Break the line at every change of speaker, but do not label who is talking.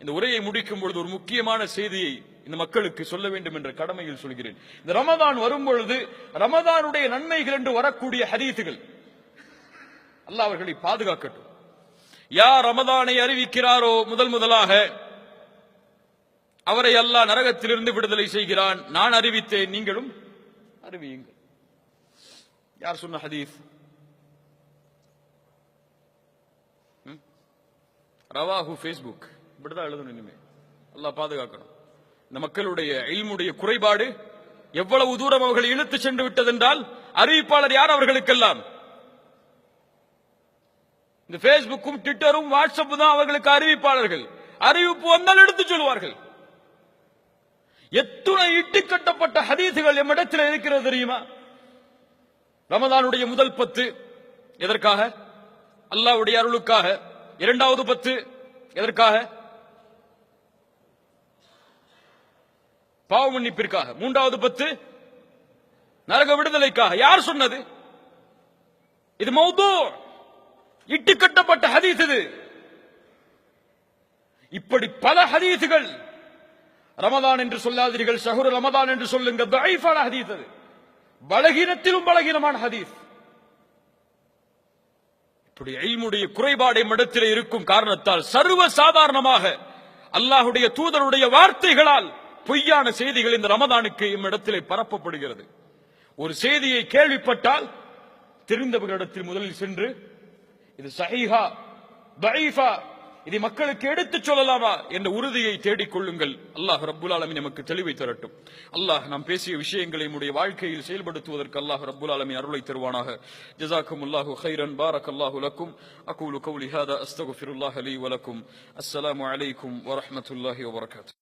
இந்த உரையை முடிக்கும் பொழுது ஒரு முக்கியமான செய்தியை இந்த மக்களுக்கு சொல்ல வேண்டும் என்ற கடமையில் சொல்கிறேன். இந்த ரமதான் வரும் பொழுது ரமதானுடைய நன்மைகள் என்று வரக்கூடிய ஹரீத்துகள் அல்ல அவர்களை பாதுகாக்கட்டும். யார் ரமதானை அறிவிக்கிறாரோ முதல் முதலாக அவரை அல்லாஹ் நரகத்திலிருந்து விடுதலை செய்கிறான். நான் அறிவித்தேன் நீங்களும் அறிவியுங்கள். யார் சொன்ன ஹதீஸ்? ரவாஹு ஃபேஸ்புக் இப்படிதான் எழுதணும் இனிமே. நல்லா பாதுகாக்கணும். இந்த மக்களுடைய இல்முடைய குறைபாடு எவ்வளவு தூரம் அவர்கள் இழுத்து சென்று விட்டதென்றால் அறிவிப்பாளர் யார் அவர்களுக்கெல்லாம்? இந்த பேஸ்புக்கும் ட்விட்டரும் வாட்ஸ்அப் தான் அவர்களுக்கு அறிவிப்பாளர்கள். அறிவிப்பு வந்தால் எடுத்து சொல்வார்கள். எத்துணை இட்டு கட்டப்பட்ட ஹதீசுகள் எம்மிடத்தில் இருக்கிறது தெரியுமா? ரமதானுடைய முதல் பத்து எதற்காக? அல்லாவுடைய அருளுக்காக. இரண்டாவது பத்து எதற்காக? பாவ மன்னிப்பிற்காக. மூன்றாவது பத்து நரக விடுதலைக்காக. யார் சொன்னது? இது மௌது இட்டு கட்டப்பட்ட ஹதீஸ் இது. இப்படி பல ஹதீசுகள் ரமதான் என்று சொல்லாதீர்கள் ஷஹுர் ரமதான் என்று சொல்லுங்க. தஈஃபான ஹதீஸ் அது. பலகீனத்திலும் பலகீனமான ஹதீஸ். இப்படி ஐமுடைய குறைபாடை மடத்தில் இருக்கும் காரணத்தால் சர்வ சாதாரணமாக அல்லாஹுடைய தூதருடைய வார்த்தைகளால் பொய்யான செய்திகள் இந்த ரமதானுக்கு இம்மிடத்திலே பரப்பப்படுகிறது. ஒரு செய்தியை கேள்விப்பட்டால் தெரிந்தவர்களிடத்தில் முதலில் சென்று இது சஹிஹா தயீஃபா இதை மக்களுக்கு எடுத்துச் சொல்லலாமா என்ற உறுதியை தேடிக் கொள்ளுங்கள். அல்லாஹ் ரபுல் ஆலமி நமக்கு தெளிவை தரட்டும். அல்லாஹ் நாம் பேசிய விஷயங்களை நம்முடைய வாழ்க்கையில் செயல்படுத்துவதற்கு அல்லாஹ் ரப்புல் ஆலமி அருளை தருவானாக. ஜசாக்கும் அல்லாஹு ஹைரன் பாரக் அல்லாஹு லக்கும் அகூலு கவுலி ஹாதா அஸ்தகுஃபிருல்லாஹ் அலி வலக்கும் அஸ்ஸலாமு அலைக்கும் வரஹமத்துல்லாஹி வபரகாத்து